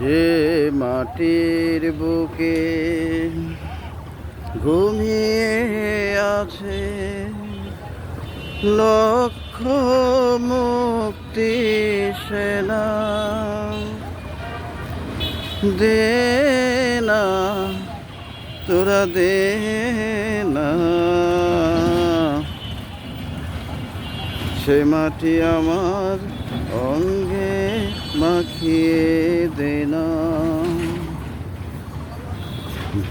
যে মাটির বুকে ঘুমিয়ে আছে। লক্ষ মুক্তি সেনা দে না, তোরা দে না। সে মাটি আমার অঙ্গে মাখিয়ে দে না।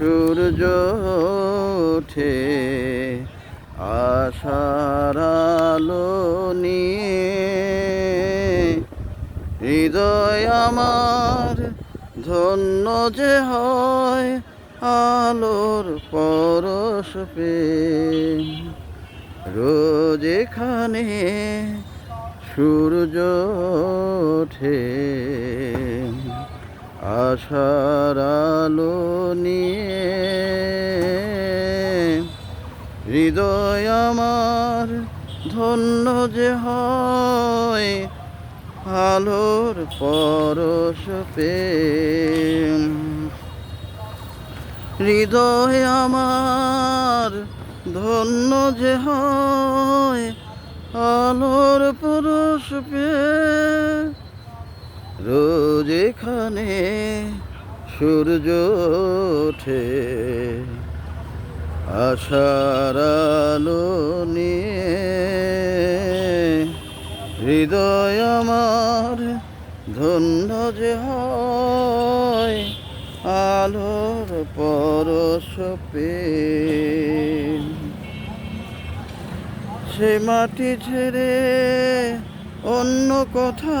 সূর্য ওঠে, আশার আলো নিয়ে। হৃদয় আমার ধন্য যে হয় আলোর পরশ পেয়ে রোজ এখানে সূর্য ওঠে। আশার আলো নিয়ে হৃদয় আমার ধন্য যে হয়, আলোর পরশ পেয়ে হৃদয় আমার ধন্য যে হয়, আলোর পরশ পেয়ে রোজ এখানে সূর্য ওঠে। আশার আলো নিয়ে হৃদয় আমার ধন্য যে হয়। আলোর পরশ সে মাটি ছেড়ে অন্য কথা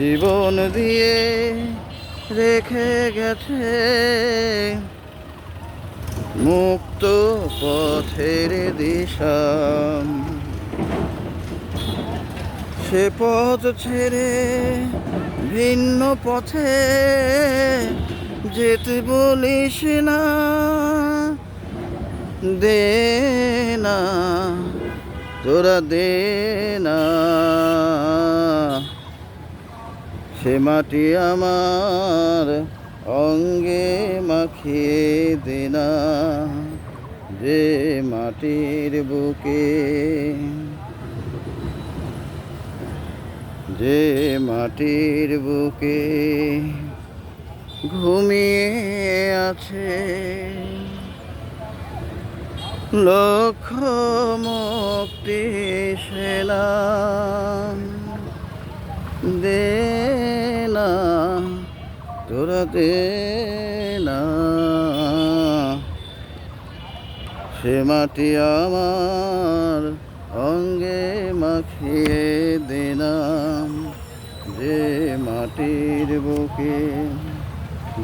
জীবন দিয়ে রেখে গেছে। মুক্ত পথের দিশা। সে পথ ছেড়ে ভিন্ন পথে যেতে বলিস না। দে না, তোরা দে না। সে মাটি আমার অঙ্গে মাখিয়ে দে না। যে মাটির বুকে, যে মাটির বুকে ঘুমিয়ে আছে। লক্ষ মুক্তি সেনা দে না, তোরা দে না। সে মাটি আমার অঙ্গে মাখিয়ে দিলাম যে মাটির বুকে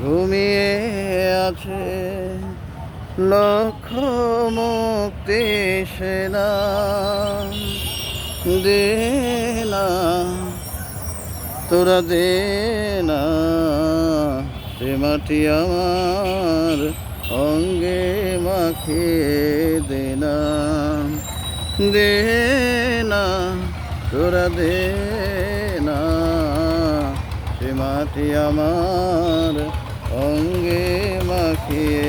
ঘুমিয়ে আছে লক্ষ মুক্তি সেনা দে না। তোরা দে না মাটি আমার অঙ্গে মাখিয়ে দে না। দে না, তোরা দে না মাটি আমার অঙ্গে মাখিয়ে